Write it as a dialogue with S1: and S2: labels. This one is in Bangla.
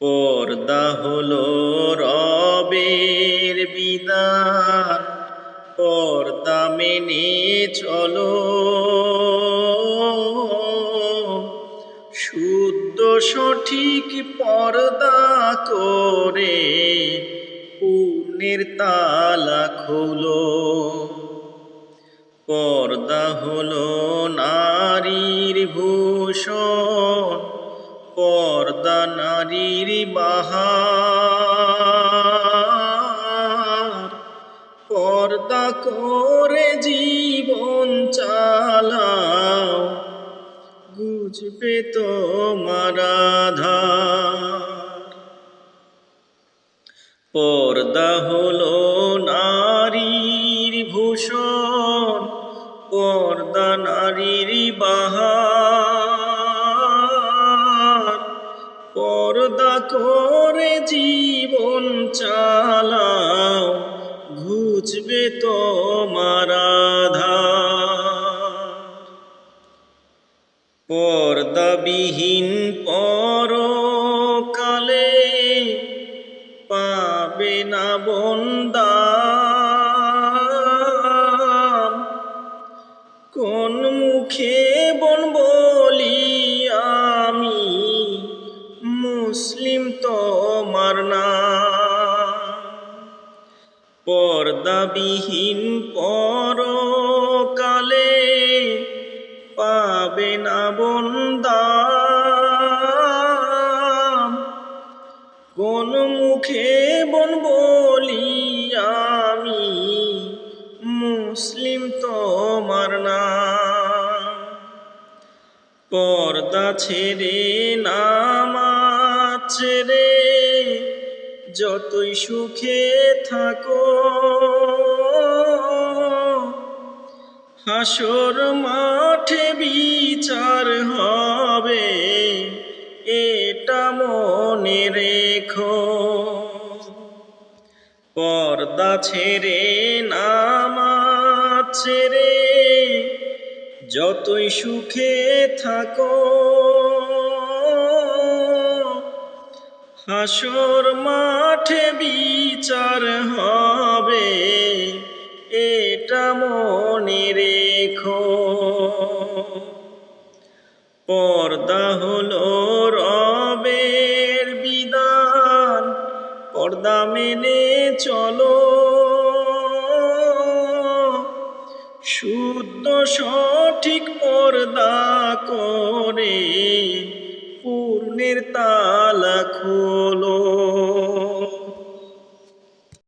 S1: পর্দা হলো রবের বিধান। পর্দা মেনে চলো। শুদ্ধ সঠিক পর্দা করে পুণ্যের তালা খোলো। পর্দা হলো নারীর ভূষণ। পর্দা নারীর বাহার। পর্দা করে জীবন চালাও বুঝবে তো আধার। পর্দা হলো নারীর ভূষণ, পর্দা নারীর বাহার। করে জীবন চালাও ঘুচবে তোমার আধার। পর্দাবিহীন পরকালে না পর্দাবিহীন পরকালে পাবে না বন্দাম কোন মুখে বন বলি আমি, মুসলিম তোমার না। পর্দা ছেড়ে নামাজ ছেড়ে যতই সুখে থাকো, হাসর মাঠে বিচার হবে, এটা মনে রেখো। পর্দা ছেড়ে নামাজ ছেড়ে যতই সুখে থাকো হাসর মাঠে বিচার হবে, এটা মনে রেখো। পর্দা হলো রবের বিধান, পর্দা মেনে চলো। শুদ্ধ সঠিক পর্দা করে জীবনের তালা খোলো।